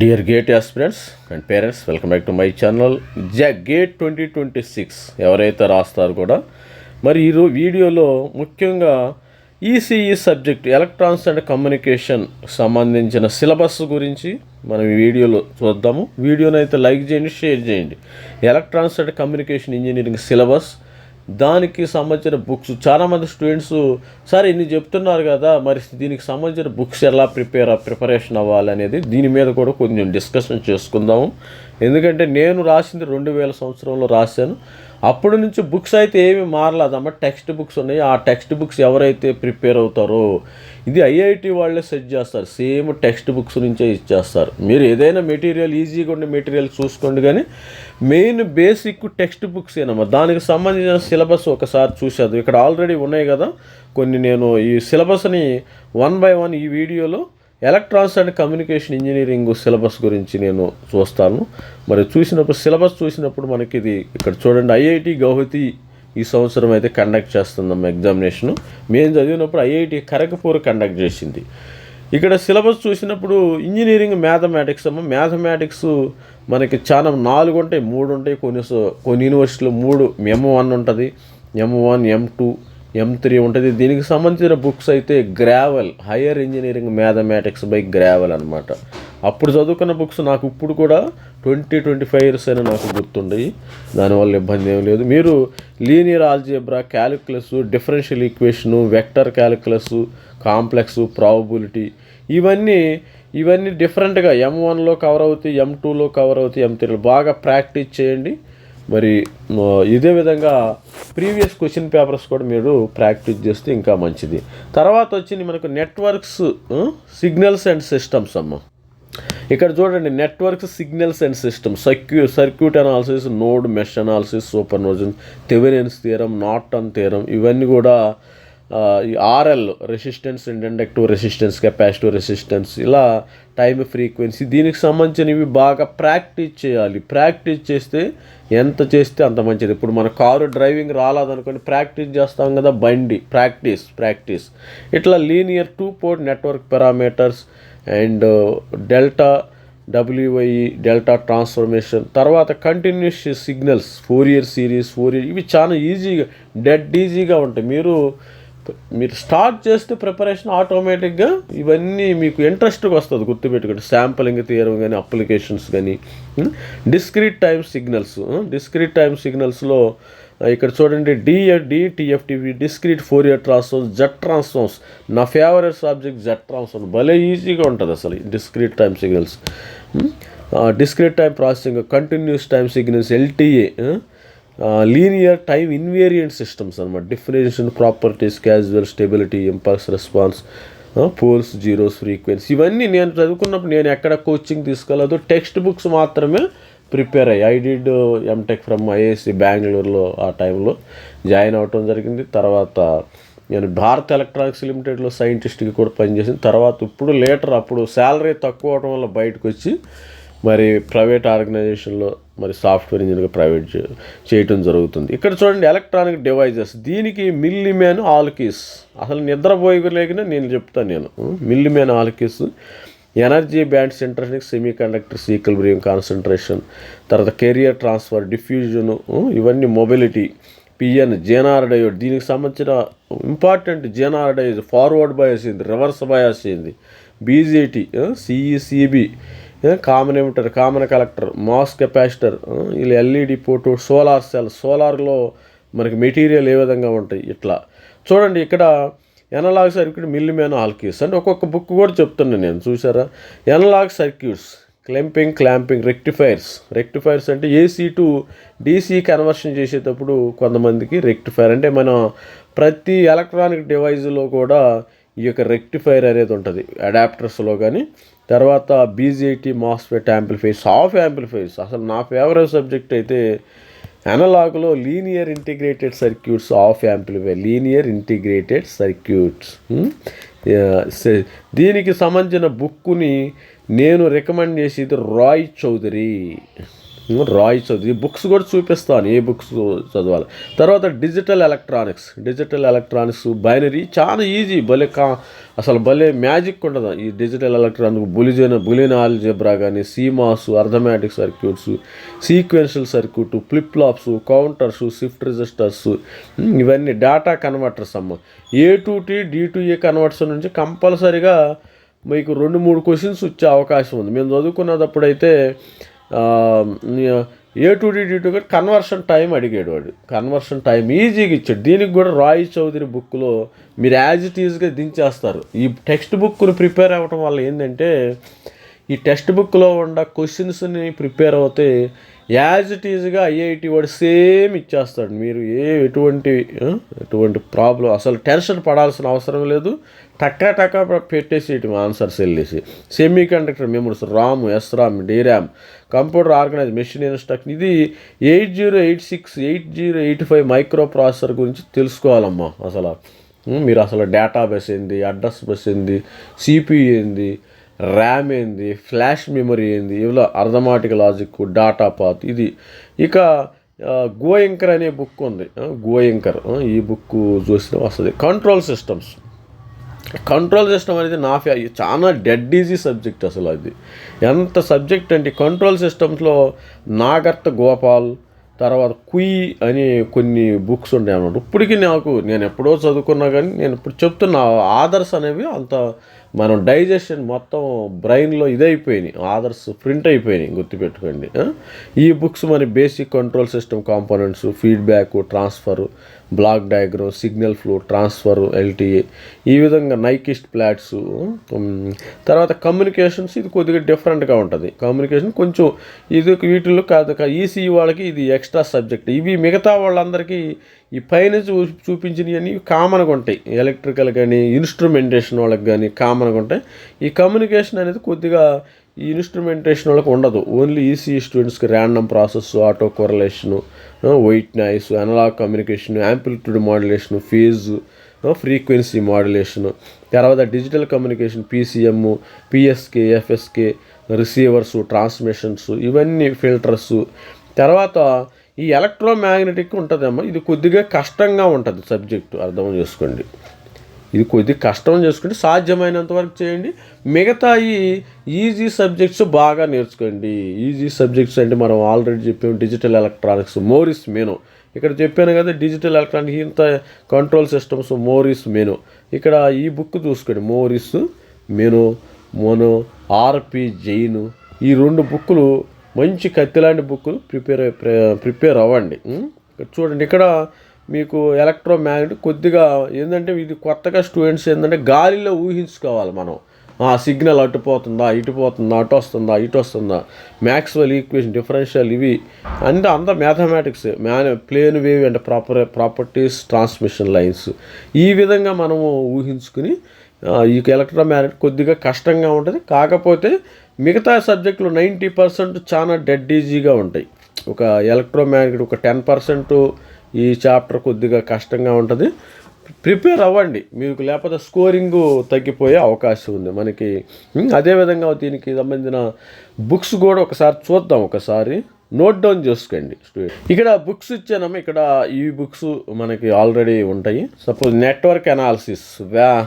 Dear GATE aspirants and parents welcome back to my channel the GATE twenty twenty six ఎవరైతే రాస్తారో కూడా మరి ఈరో వీడియోలో ముఖ్యంగా ECE subject electronics and communication సంబంధించిన సిలబస్ గురించి మనం ఈ వీడియోలో చూద్దాము. వీడియోనైతే అయితే లైక్ చేయండి షేర్ చేయండి. Electronics and communication engineering syllabus దానికి సంబంధించిన బుక్స్. చాలామంది స్టూడెంట్స్ సార్ ఇన్ని చెప్తున్నారు కదా మరి దీనికి సంబంధించిన బుక్స్ ఎలా ప్రిపేర్ ప్రిపరేషన్ అవ్వాలి అనేది దీని మీద కూడా కొంచెం డిస్కషన్ చేసుకుందాము. ఎందుకంటే నేను రాసింది రెండు వేల సంవత్సరంలో రాశాను. అప్పటి నుంచి బుక్స్ అయితే ఏమి మారలేదమ్మా. టెక్స్ట్ బుక్స్ ఉన్నాయి. ఆ టెక్స్ట్ బుక్స్ ఎవరైతే ప్రిపేర్ అవుతారో ఇది ఐఐటి వాళ్ళే సెట్ చేస్తారు. సేమ్ టెక్స్ట్ బుక్స్ నుంచే ఇచ్చేస్తారు. మీరు ఏదైనా మెటీరియల్ ఈజీగా ఉండే మెటీరియల్ చూసుకోండి కానీ మెయిన్ బేసిక్ టెక్స్ట్ బుక్స్ ఏనమ్మా. దానికి సంబంధించిన సిలబస్ ఒకసారి చూసేది ఇక్కడ ఆల్రెడీ ఉన్నాయి కదా. కొన్ని నేను ఈ సిలబస్ని వన్ బై వన్ ఈ వీడియోలో electronics and communication engineering syllabus గురించి నేను చూస్తాను. మరి చూసినప్పుడు సిలబస్ చూసినప్పుడు మనకి ఇది ఇక్కడ చూడండి ఐఐటి గౌహతి ఈ సంవత్సరం అయితే కండక్ట్ చేస్తుందమ్మ ఎగ్జామినేషను మేము చదివినప్పుడు ఐఐటి ఖరగపూర్ కండక్ట్ చేసింది. ఇక్కడ సిలబస్ చూసినప్పుడు ఇంజనీరింగ్ మ్యాథమెటిక్స్ అమ్మ మ్యాథమెటిక్స్ మనకి చాలా నాలుగు ఉంటాయి మూడు ఉంటాయి. కొన్ని కొన్ని యూనివర్సిటీలో మూడు ఎం వన్ ఉంటుంది. M one M two M three ఉంటుంది. దీనికి సంబంధించిన బుక్స్ అయితే Grewal higher engineering mathematics by Grewal అనమాట అప్పుడు చదువుకున్న బుక్స్ నాకు ఇప్పుడు కూడా ట్వంటీ ట్వంటీ ఫైవ్ ఇయర్స్ అయినా నాకు గుర్తుండయి. దానివల్ల ఇబ్బంది ఏం లేదు. మీరు linear algebra calculus differential equation vector calculus complex probability ఇవన్నీ ఇవన్నీ డిఫరెంట్గా ఎం వన్లో కవర్ అవుతాయి ఎం టూలో కవర్ అవుతాయి ఎం త్రీలో బాగా ప్రాక్టీస్ చేయండి. మరి ఇదే విధంగా ప్రీవియస్ క్వశ్చన్ పేపర్స్ కూడా మీరు ప్రాక్టీస్ చేస్తే ఇంకా మంచిది. తర్వాత వచ్చింది మనకు నెట్వర్క్స్ సిగ్నల్స్ అండ్ సిస్టమ్స్ అమ్మ. ఇక్కడ చూడండి network signals and system సర్క్యూ circuit analysis node mesh analysis superposition Thevenin's Norton theorem ఇవన్నీ కూడా ఈ RL resistance and inductive resistance capacitive resistance ఇలా టైమ్ ఫ్రీక్వెన్సీ దీనికి సంబంధించినవి బాగా ప్రాక్టీస్ చేయాలి. ప్రాక్టీస్ చేస్తే ఎంత చేస్తే అంత మంచిది. ఇప్పుడు మన కారు డ్రైవింగ్ రాలేదనుకోండి ప్రాక్టీస్ చేస్తాం కదా బండి. ప్రాక్టీస్ ప్రాక్టీస్ ఇట్లా linear two port network parameters and delta W Y delta transformation తర్వాత continuous signals Fourier series Fourier ఇవి చాలా ఈజీగా డెడ్ ఈజీగా ఉంటాయి. మీరు మీరు స్టార్ట్ చేస్తే ప్రిపరేషన్ ఆటోమేటిక్గా ఇవన్నీ మీకు ఇంట్రెస్ట్గా వస్తుంది గుర్తుపెట్టుకోండి. శాంపలింగ్ తీయడం కానీ అప్లికేషన్స్ కానీ discrete time signals discrete time సిగ్నల్స్లో ఇక్కడ చూడండి DF DTFT discrete Fourier transforms Z transforms నా ఫేవరెట్ సబ్జెక్ట్ జెట్ ట్రాన్స్ఫర్ భలే ఈజీగా ఉంటుంది అసలు discrete time signals discrete time processing continuous time signals LTI linear time invariant systems అనమాట differential properties causal stability impulse response poles zeros frequency ఇవన్నీ నేను చదువుకున్నప్పుడు నేను ఎక్కడ కోచింగ్ తీసుకోలేదు టెక్స్ట్ బుక్స్ మాత్రమే ప్రిపేర్ అయ్యి. I did MTech from IAC బెంగళూరులో ఆ టైంలో జాయిన్ అవ్వటం జరిగింది. తర్వాత నేను భారత్ ఎలక్ట్రానిక్స్ లిమిటెడ్లో సైంటిస్ట్కి కూడా పనిచేసిన తర్వాత ఇప్పుడు లేటర్ అప్పుడు శాలరీ తక్కువ అవడం వల్ల బయటకు వచ్చి మరి ప్రైవేట్ ఆర్గనైజేషన్లో మరి సాఫ్ట్వేర్ ఇంజనీర్గా ప్రైవేట్ చేయటం జరుగుతుంది. ఇక్కడ చూడండి ఎలక్ట్రానిక్ డివైజెస్. దీనికి మిల్లిమ్యాన్ ఆల్కీస్ అసలు నిద్రపోయలేకనే నేను చెప్తాను నేను. మిల్లిమ్యాన్ ఆల్కీస్ ఎనర్జీ బ్యాండ్ సెంట్రనిక్ సెమీ కండక్టర్ సీక్వల్ కాన్సన్ట్రేషన్ తర్వాత కెరియర్ ట్రాన్స్ఫర్ డిఫ్యూజన్ ఇవన్నీ మొబిలిటీ. PN zener diode. దీనికి సంబంధించిన important zener diode. Forward bias అయింది రివర్స్ బయాస్ అయింది BJT CE CB common emitter common collector MOS capacitor ఇలా ఎల్ఈడి పోటు సోలార్ సెల్ సోలార్లో మనకి మెటీరియల్ ఏ విధంగా ఉంటాయి? ఇట్లా. చూడండి ఇక్కడ ఎనలాగ్ సర్క్యూట్ మిల్లిమేన్ ఆల్కీస్ అంటే ఒక్కొక్క బుక్ కూడా చెప్తున్నాను నేను చూసారా analog circuits clamping clamping rectifiers rectifiers అంటే ఏసీ టు డీసీ కన్వర్షన్ చేసేటప్పుడు కొంతమందికి రెక్టిఫైర్ అంటే మనం ప్రతి ఎలక్ట్రానిక్ డివైజ్లో కూడా ఈ యొక్క రెక్టిఫైర్ అనేది ఉంటుంది. అడాప్టర్స్లో కానీ తర్వాత BJT MOSFET amplifiers of amplifiers అసలు నా ఫేవరెట్ సబ్జెక్ట్ అయితే అనలాగ్లో linear integrated circuits op amplifier linear integrated circuits దీనికి సంబంధించిన బుక్కుని నేను రికమెండ్ చేసేది రాయ్ చౌదరి. రాయ్ చదివి బుక్స్ కూడా చూపిస్తాను ఏ బుక్స్ చదవాలి. తర్వాత digital electronics. Digital electronics binary చాలా ఈజీ. భలే కా అసలు భలే మ్యాజిక్ ఉండదు. ఈ digital electronic Boolean Boolean algebra కానీ CMOS arithmetic circuits sequential circuit flip flops counters shift registers ఇవన్నీ డేటా కన్వర్టర్స్ అమ్మ. A to D D to A converters నుంచి కంపల్సరీగా మీకు రెండు మూడు క్వశ్చన్స్ వచ్చే అవకాశం ఉంది. మేము చదువుకున్నప్పుడైతే ఏ టు డి డి కూడా కన్వర్షన్ టైం అడిగాడు వాడు. కన్వర్షన్ టైం ఈజీగా ఇచ్చాడు. దీనికి కూడా రాయ్ చౌదరి బుక్లో మీరు యాజ్ ఇట్ ఈజ్గా దించేస్తారు. ఈ టెక్స్ట్ బుక్ను ప్రిపేర్ అవ్వటం వల్ల ఏంటంటే ఈ టెక్స్ట్ బుక్లో ఉన్న క్వశ్చన్స్ని ప్రిపేర్ అవుతే యాజ్ ఇట్ ఈజ్గా ఐఐటి వాడు సేమ్ ఇచ్చేస్తాడు. మీరు ఏ ఎటువంటి ఎటువంటి ప్రాబ్లం అసలు టెన్షన్ పడాల్సిన అవసరం లేదు. టక్కా టక్కా పెట్టేసి ఆన్సర్స్ వెళ్ళేసి semiconductor memories RAM S RAM DRAM computer organize machine instruction ఇది eight zero eight six eight zero eight five microprocessor గురించి తెలుసుకోవాలమ్మా అసలు. మీరు అసలు డేటా బస్ ఏంది అడ్రస్ బస్ ఏంది సిపియు ఏంది ర్యామ్ ఏంది ఫ్లాష్ మెమరీ ఏంది ఇలా అర్థమాటిక్ లాజిక్ డాటా పాత్ ఇది ఇక ఆ, గోయంకర్ అనే బుక్ ఉంది. ఆ, గోయంకర్ ఈ బుక్ చూసిన వస్తుంది. కంట్రోల్ సిస్టమ్స్ కంట్రోల్ సిస్టమ్ అనేది నా ఫే చాలా డెడ్ ఈజీ సబ్జెక్ట్ అసలు అది. ఎంత సబ్జెక్ట్ అంటే కంట్రోల్ సిస్టమ్స్లో నాగర్త గోపాల్ తర్వాత కుయి అని కొన్ని బుక్స్ ఉంటాయి అన్నమాట ఇప్పటికీ నాకు నేను ఎప్పుడో చదువుకున్నా కానీ నేను ఇప్పుడు చెప్తున్న ఆదర్స్ అనేవి అంత మనం డైజెషన్ మొత్తం బ్రెయిన్లో ఇదైపోయినాయి ఆదర్స్ ప్రింట్ అయిపోయినాయి గుర్తుపెట్టుకోండి. ఈ బుక్స్ మన basic control system components feedback transfer block diagram signal flow transfer LTI ఈ విధంగా నైకిస్ట్ ప్లాట్స్ తర్వాత కమ్యూనికేషన్స్ ఇది కొద్దిగా డిఫరెంట్గా ఉంటుంది. కమ్యూనికేషన్ కొంచెం ఇది వీటిల్లో కాదు ఈసీ వాళ్ళకి ఇది ఎక్స్ట్రా సబ్జెక్ట్. ఇవి మిగతా వాళ్ళందరికీ ఈ పైన చూ చూపించినవన్నీ కామన్గా ఉంటాయి. ఎలక్ట్రికల్ కానీ ఇన్స్ట్రుమెంటేషన్ వాళ్ళకి కానీ కామన్గా ఉంటాయి. ఈ కమ్యూనికేషన్ అనేది కొద్దిగా ఈ ఇన్స్ట్రుమెంటేషన్ వాళ్ళకి ఉండదు. ఓన్లీ ఈసీ స్టూడెంట్స్కి random process auto correlation white noise analog communication amplitude modulation phase frequency modulation తర్వాత digital communication PCM PSK FSK receivers transmissions ఇవన్నీ ఫిల్టర్స్ తర్వాత ఈ ఎలక్ట్రోమ్యాగ్నెటిక్ ఉంటుందమ్మా ఇది కొద్దిగా కష్టంగా ఉంటుంది సబ్జెక్టు అర్థం చేసుకోండి. ఇది కొద్ది కష్టం చేసుకుంటే సాధ్యమైనంత వరకు చేయండి. మిగతా ఈ ఈజీ సబ్జెక్ట్స్ బాగా నేర్చుకోండి. ఈజీ సబ్జెక్ట్స్ అంటే మనం ఆల్రెడీ చెప్పాము డిజిటల్ ఎలక్ట్రానిక్స్ మోరిస్ మెను. ఇక్కడ చెప్పాను కదా డిజిటల్ ఎలక్ట్రానిక్ ఇంత కంట్రోల్ సిస్టమ్స్ మోరిస్ మెను. ఇక్కడ ఈ బుక్ చూసుకోండి Morris Mano Mano R P Jain ఈ రెండు బుక్కులు మంచి కత్తిలాంటి బుక్కులు ప్రిపేర్ ప్రిపేర్ అవ్వండి. చూడండి ఇక్కడ మీకు ఎలక్ట్రోమ్యాగ్నెట్ కొద్దిగా ఏంటంటే ఇది కొత్తగా స్టూడెంట్స్ ఏంటంటే గాలిలో ఊహించుకోవాలి మనం. ఆ సిగ్నల్ అటు పోతుందా ఇటు పోతుందా అటు వస్తుందా ఇటు వస్తుందా. మ్యాక్స్వెల్ ఈక్వేషన్ డిఫరెన్షియల్ ఇవి. అంటే అంత మ్యాథమెటిక్స్ మ్యాన్ ప్లేన్ వేవ్ అంటే ప్రాపర్ ప్రాపర్టీస్ ట్రాన్స్మిషన్ లైన్స్ ఈ విధంగా మనము ఊహించుకుని ఈ ఎలక్ట్రోమ్యాగ్నెట్ కొద్దిగా కష్టంగా ఉంటుంది. కాకపోతే మిగతా సబ్జెక్టులు నైంటీ పర్సెంట్ చాలా డెడ్ ఈజీగా ఉంటాయి. ఒక ఎలక్ట్రోమ్యాగ్నెట్ ఒక టెన్ పర్సెంట్ ఈ చాప్టర్ కొద్దిగా కష్టంగా ఉంటుంది. ప్రిపేర్ అవ్వండి. మీకు లేకపోతే స్కోరింగ్ తగ్గిపోయే అవకాశం ఉంది. మనకి అదేవిధంగా దీనికి సంబంధించిన బుక్స్ కూడా ఒకసారి చూద్దాం ఒకసారి. నోట్ డౌన్ చేసుకోండి. ఇక్కడ బుక్స్ ఇచ్చానమ్మా. ఇక్కడ ఈ బుక్స్ మనకి ఆల్రెడీ ఉంటాయి. సపోజ్ నెట్వర్క్ అనాలిసిస్ వ్యా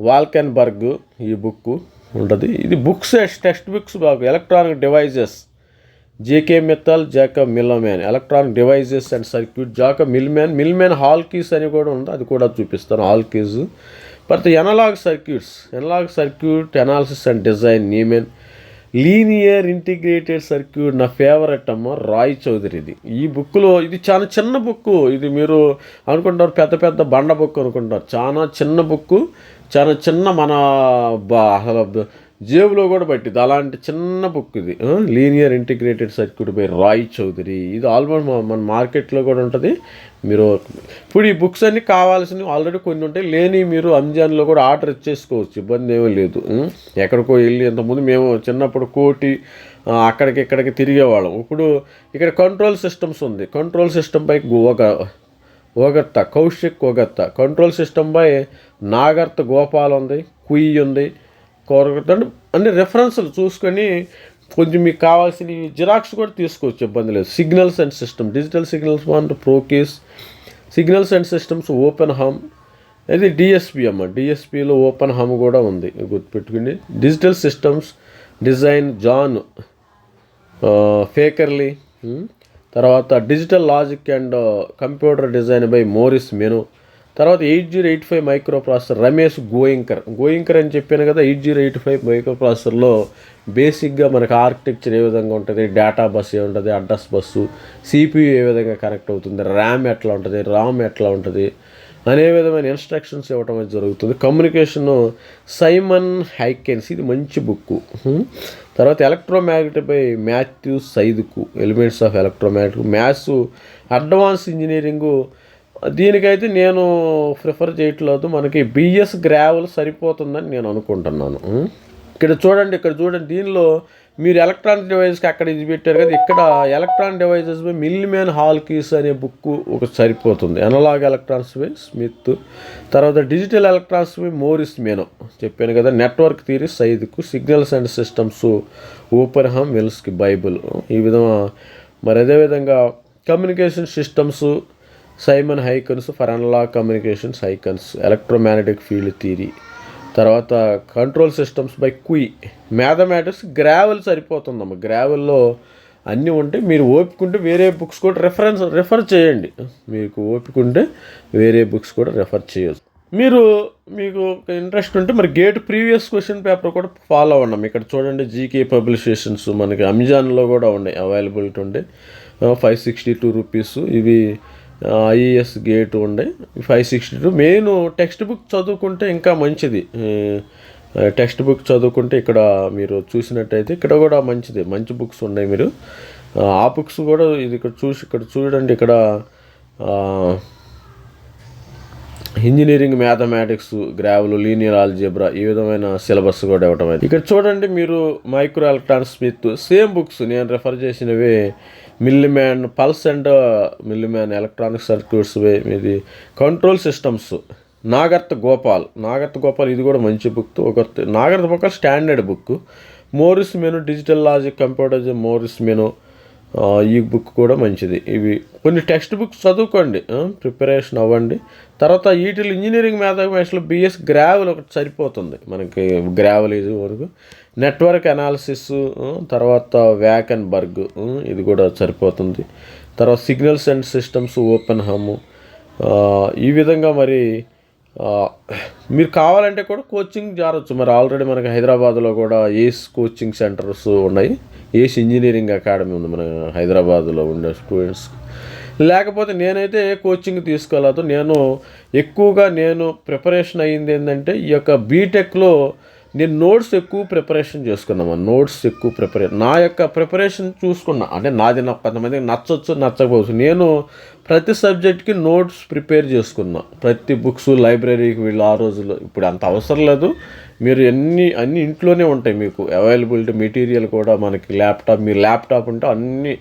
వాల్కెన్బర్గ్ ఈ బుక్ ఉంటుంది. ఇది బుక్స్ టెక్స్ట్ బుక్స్ బాగు electronic devices J K Mittal Jacob Millman. Electronic devices and circuit. Jacob Millman Millman Halkias అని కూడా ఉంది. అది కూడా చూపిస్తాను. హాల్ కీస్ తర్వాత analog circuits. Analog circuit analysis and design Neamen linear integrated circuit నా favourite అమ్మ రాయ్ చౌదరిది. ఈ బుక్లో ఇది చాలా చిన్న బుక్ ఇది మీరు అనుకుంటారు పెద్ద పెద్ద బండ బుక్ అనుకుంటారు. చాలా చిన్న బుక్ చాలా చిన్న మన అసలు జేబులో కూడా పట్టింది అలాంటి చిన్న బుక్ ఇది. Linear integrated circuit by Roy Choudhury. ఇది ఆల్మోస్ట్ మన మార్కెట్లో కూడా ఉంటుంది. మీరు ఇప్పుడు ఈ బుక్స్ అన్నీ కావాల్సినవి ఆల్రెడీ కొన్ని ఉంటాయి. లేని మీరు అంజాన్లో కూడా ఆర్డర్ ఇచ్చేసుకోవచ్చు. ఇబ్బంది ఏమీ లేదు. ఎక్కడికో వెళ్ళి ఇంతకుముందు మేము చిన్నప్పుడు కోటి అక్కడికి ఇక్కడికి తిరిగేవాళ్ళం. ఇప్పుడు ఇక్కడ కంట్రోల్ సిస్టమ్స్ ఉంది. కంట్రోల్ సిస్టమ్ పై ఒక Ogata Kaushik Ogata control system by Nagrath Gopal ఉంది కుయ్యి ఉంది కోరగొట్టండి అన్ని రెఫరెన్స్లు చూసుకొని కొంచెం మీకు కావాల్సిన జిరాక్స్ కూడా తీసుకోవచ్చు ఇబ్బంది లేదు. Signals and system digital signals one process signals and systems Oppenheim అది డిఎస్పి అమ్మ. డిఎస్పిలో ఓపెన్ హమ్ కూడా ఉంది. గుర్తుపెట్టుకుని digital systems design John Wakerly తర్వాత digital logic and computer design by Morris Mano తర్వాత eight zero eight five microprocessor Ramesh Gaonkar. Gaonkar అని చెప్పాను కదా eight zero eight five micro ప్రాసెసర్లో బేసిక్గా మనకు ఆర్కిటెక్చర్ ఏ విధంగా ఉంటుంది డేటా బస్ ఏ ఉంటుంది అడ్రస్ బస్సు సిపియు ఏ విధంగా కనెక్ట్ అవుతుంది ర్యామ్ ఎట్లా ఉంటుంది రామ్ ఎట్లా ఉంటుంది అనే విధమైన ఇన్స్ట్రక్షన్స్ ఇవ్వటం అనేది జరుగుతుంది. కమ్యూనికేషన్ సైమన్ హైకెన్స్ ఇది మంచి బుక్ తర్వాత electromagnet by Matthew Sadiku elements of electromagnetic maths advance engineering దీనికైతే నేను ప్రిఫర్ చేయట్లేదు. మనకి బిఎస్ గ్రావెల్ సరిపోతుందని నేను అనుకుంటున్నాను. ఇక్కడ చూడండి ఇక్కడ చూడండి దీనిలో మీరు ఎలక్ట్రానిక్ డివైజెస్కి అక్కడ ఇది పెట్టారు కదా ఇక్కడ electronic devices by Millman Halkias అనే బుక్ ఒక సరిపోతుంది. అనలాగ్ ఎలక్ట్రాన్స్ బై స్మిత్ తర్వాత digital electrons by Morris Mano. చెప్పాను కదా network theory Sadiku signals and systems Oppenheim Willsky bible ఈ విధంగా మరి అదేవిధంగా communication systems Simon Haykin's for analog communications Haykin's electromagnetic field theory తర్వాత control systems by Kuo. Mathematics Grewal సరిపోతుందమ్మ. గ్రావెల్లో అన్నీ ఉంటే మీరు ఓపికంటే వేరే బుక్స్ కూడా రెఫరెన్స్ రెఫర్ చేయండి. మీకు ఓపికంటే వేరే బుక్స్ కూడా రెఫర్ చేయొచ్చు. మీరు మీకు ఇంట్రెస్ట్ ఉంటే మరి గేట్ ప్రీవియస్ క్వశ్చన్ పేపర్ కూడా ఫాలో అవ్వండి. ఇక్కడ చూడండి జీకే పబ్లిషేషన్స్ మనకి అమెజాన్లో కూడా ఉన్నాయి. అవైలబిలిటీ ఉండే ఫైవ్ సిక్స్టీ టూ రూపీస్ ఇవి ఐఏఎస్ గేట్ ఉండే five sixty two main text book చదువుకుంటే ఇంకా మంచిది. టెక్స్ట్ బుక్ చదువుకుంటే ఇక్కడ మీరు చూసినట్టయితే ఇక్కడ కూడా మంచిది. మంచి బుక్స్ ఉన్నాయి మీరు. ఆ బుక్స్ కూడా ఇది ఇక్కడ చూసి ఇక్కడ చూడండి ఇక్కడ engineering mathematics Grewal linear algebra ఈ విధమైన సిలబస్ కూడా ఇవ్వటం అయితే. ఇక్కడ చూడండి మీరు micro electronic Smith. Same books నేను రెఫర్ చేసినవి. Millman pulse and Millman electronic circuits ఇది కంట్రోల్ సిస్టమ్స్. నాగర్త్ గోపాల్. నాగర్త్ గోపాల్ ఇది కూడా మంచి బుక్ ఒక Nagrath Gopal standard book. Morris Mano digital logic computer Morris Mano. ఈ బుక్ కూడా మంచిది. ఇవి కొన్ని టెక్స్ట్ బుక్స్ చదువుకోండి. ప్రిపరేషన్ అవ్వండి. తర్వాత వీటిలో ఇంజనీరింగ్ మ్యాథమెటిక్స్లో బిఎస్ గ్రావెల్ ఒకటి సరిపోతుంది. మనకి గ్రావెల్ ఇది వరకు. నెట్వర్క్ అనాలిసిస్ తర్వాత వ్యాక్ అండ్ బర్గ్ ఇది కూడా సరిపోతుంది. తర్వాత signals and systems Oppenheim ఈ విధంగా మరి మీరు కావాలంటే కూడా కోచింగ్ జారొచ్చు. మరి ఆల్రెడీ మనకి హైదరాబాద్లో కూడా ఏస్ కోచింగ్ సెంటర్స్ ఉన్నాయి. ఏస్ ఇంజనీరింగ్ అకాడమీ ఉంది మన హైదరాబాద్లో ఉండే స్టూడెంట్స్. లేకపోతే నేనైతే కోచింగ్ తీసుకోలేదు నేను ఎక్కువగా నేను ప్రిపరేషన్ అయ్యింది ఏంటంటే ఈ యొక్క బీటెక్లో నేను నోట్స్ ఎక్కువ ప్రిపరేషన్ చేసుకున్నాము? నోట్స్ ఎక్కువ ప్రిపరేషన్ నా యొక్క ప్రిపరేషన్ చూసుకున్నా. అంటే నాది నా కొంతమందికి నచ్చవచ్చు నచ్చకపోవచ్చు. నేను ప్రతి సబ్జెక్ట్కి నోట్స్ ప్రిపేర్ చేసుకున్నా. ప్రతి బుక్స్ లైబ్రరీకి వీళ్ళు ఆ రోజుల్లో. ఇప్పుడు అంత అవసరం లేదు. మీరు ఎన్ని అన్ని ఇంట్లోనే ఉంటాయి మీకు. అవైలబిలిటీ మెటీరియల్ కూడా మనకి ల్యాప్టాప్ మీ ల్యాప్టాప్ ఉంటే అన్నీ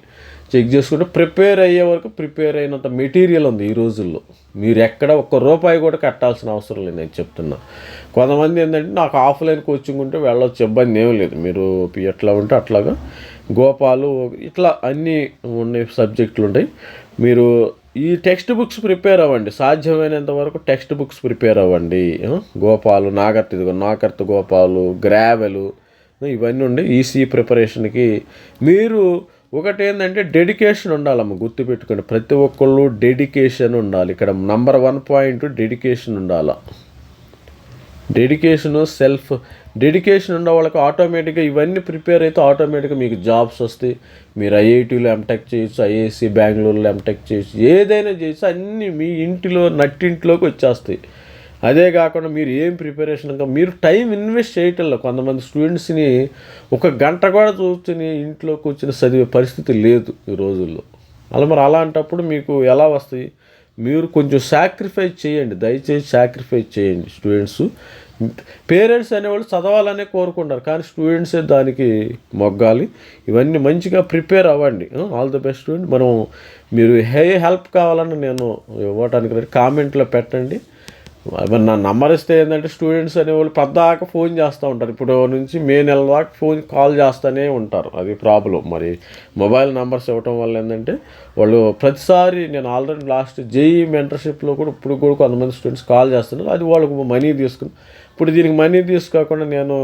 చెక్ చేసుకుంటే ప్రిపేర్ అయ్యే వరకు ప్రిపేర్ అయినంత మెటీరియల్ ఉంది ఈ రోజుల్లో. మీరు ఎక్కడ ఒక్క రూపాయి కూడా కట్టాల్సిన అవసరం లేదు నేను చెప్తున్నా. కొంతమంది ఏంటంటే నాకు ఆఫ్లైన్ కోచింగ్ ఉంటే వెళ్ళొచ్చు ఇబ్బంది ఏం లేదు. మీరు ఎట్లా ఉంటే అట్లాగా. గోపాలు ఇట్లా అన్నీ ఉన్నాయి సబ్జెక్టులు ఉంటాయి. మీరు ఈ టెక్స్ట్ బుక్స్ ప్రిపేర్ అవ్వండి. సాధ్యమైనంత వరకు టెక్స్ట్ బుక్స్ ప్రిపేర్ అవ్వండి. గోపాలు నాగర్త్ ఇదిగో నాగర్త్ గోపాలు గ్రావెలు ఇవన్నీ ఉండి ఈసీ ప్రిపరేషన్కి మీరు ఒకటి ఏంటంటే డెడికేషన్ ఉండాలమ్మ గుర్తుపెట్టుకోండి ప్రతి ఒక్కళ్ళు డెడికేషన్ ఉండాలి. ఇక్కడ నంబర్ వన్ పాయింట్ డెడికేషన్ ఉండాలి. డెడికేషను సెల్ఫ్ డెడికేషన్ ఉన్న వాళ్ళకి ఆటోమేటిక్గా ఇవన్నీ ప్రిపేర్ అయితే ఆటోమేటిక్గా మీకు జాబ్స్ వస్తాయి. మీరు ఐఐటీలో ఎంటెక్ చేయొచ్చు ఐఏసి బెంగళూరులో ఎంటెక్ చేయొచ్చు ఏదైనా చేయొచ్చు అన్నీ మీ ఇంటిలో నట్టింట్లోకి వచ్చేస్తాయి. అదే కాకుండా మీరు ఏం ప్రిపరేషన్ మీరు టైం ఇన్వెస్ట్ చేయటంలో కొంతమంది స్టూడెంట్స్ని ఒక గంట కూడా కూర్చొని ఇంట్లో కూర్చొని చదివే పరిస్థితి లేదు ఈ రోజుల్లో. అలా మరి అలాంటప్పుడు మీకు ఎలా వస్తాయి? మీరు కొంచెం సాక్రిఫైస్ చేయండి దయచేసి సాక్రిఫైస్ చేయండి స్టూడెంట్స్ పేరెంట్స్ అనేవాళ్ళు చదవాలనే కోరుకుంటారు కానీ స్టూడెంట్సే దానికి మొగ్గాలి. ఇవన్నీ మంచిగా ప్రిపేర్ అవ్వండి. ఆల్ ది బెస్ట్ స్టూడెంట్ మనం మీరు హే హెల్ప్ కావాలని నేను ఇవ్వటానికి కామెంట్లో పెట్టండి. మరి నా నంబర్ ఇస్తే ఏంటంటే స్టూడెంట్స్ అనేవాళ్ళు పెద్దాక ఫోన్ చేస్తూ ఉంటారు. ఇప్పుడు నుంచి మే నెల దాకా ఫోన్ కాల్ చేస్తూనే ఉంటారు. అది ప్రాబ్లం మరి మొబైల్ నెంబర్స్ ఇవ్వటం వల్ల ఏంటంటే వాళ్ళు ప్రతిసారి నేను ఆల్రెడీ లాస్ట్ జేఈ మెంటర్షిప్లో కూడా ఇప్పుడు కూడా కొంతమంది స్టూడెంట్స్ కాల్ చేస్తున్నారు. అది వాళ్ళకు మనీ తీసుకుని ఇప్పుడు దీనికి మనీ తీసుకోకుండా నేను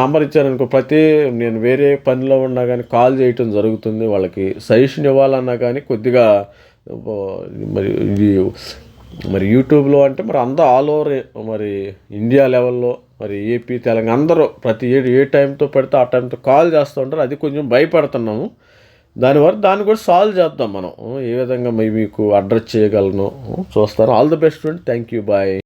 నంబర్ ఇచ్చాను అనుకో ప్రతి నేను వేరే పనిలో ఉన్నా కానీ కాల్ చేయటం జరుగుతుంది. వాళ్ళకి సజెషన్ ఇవ్వాలన్నా కానీ కొద్దిగా మరి ఇది మరి యూట్యూబ్లో అంటే మరి అందరూ ఆల్ ఓవర్ మరి ఇండియా లెవెల్లో మరి ఏపీ తెలంగాణ అందరూ ప్రతి ఏ ఏ టైంతో పెడితే ఆ టైంతో కాల్ చేస్తూ ఉంటారు. అది కొంచెం భయపడుతున్నాము. దానివల్ల దాన్ని కూడా సాల్వ్ చేద్దాం మనం. ఏ విధంగా మీకు అడ్రస్ చేయగలను? చూస్తాను. All the best thank you bye